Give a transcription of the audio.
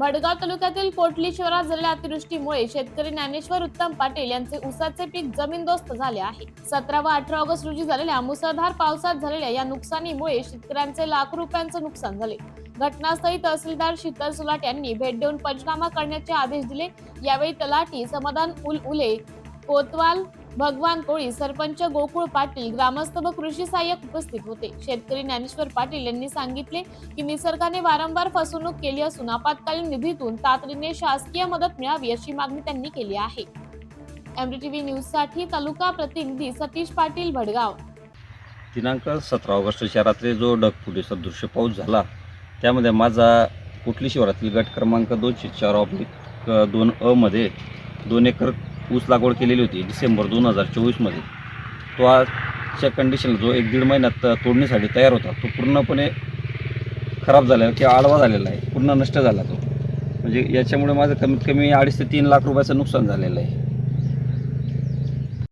भडगाव तालुक्यातील पोटली शहरात झालेल्या अतिवृष्टीमुळे शेतकरी ज्ञानेश्वर उत्तम पाटील यांचे उसाचे पीक जमीनदोस्त झाले आहे. सतरा व अठरा ऑगस्ट रोजी झालेल्या मुसळधार पावसात झालेल्या या नुकसानीमुळे शेतकऱ्यांचे लाखो रुपयांचे नुकसान झाले. घटनास्थळी तहसीलदार शीतल सुलाट यांनी भेट देऊन पंचनामा करण्याचे आदेश दिले. यावेळी तलाठी समाधान उल उले कोतवाल भगवान कोळी सरपंच गोकुळ पाटील ग्रामस्थ व कृषी सहाय्यक उपस्थित होते. शेतकरी ज्ञानेश्वर पाटील यांनी सांगितले की निसर्गाने वारंवार फसवणूक केली असून आपत्कालीन निधीतून तातडीने शासकीय मदत मिळावी अशी मागणी त्यांनी केली आहे. एमडीटीव्ही न्यूजसाठी तालुका प्रतिनिधी सतीश पाटील भडगाव. दिनांक सतरा ऑगस्टच्या रात्री जो ढगफुटी दृश्य पाऊस झाला त्यामध्ये माझा कुठली शहरातील गट क्रमांक दोनशे चार ऑब्लिक दोन अमध्ये दोन एकर ऊस लागवड केलेली होती डिसेंबर दोन हजार चोवीसमध्ये. तो आजच्या कंडिशन जो एक दीड महिन्यात तोडणीसाठी तयार होता तो पूर्णपणे खराब झालेला किंवा आडवा झालेला आहे पूर्ण नष्ट झाला तो. म्हणजे याच्यामुळे माझं कमीत कमी अडीच ते तीन लाख रुपयाचं नुकसान झालेलं आहे.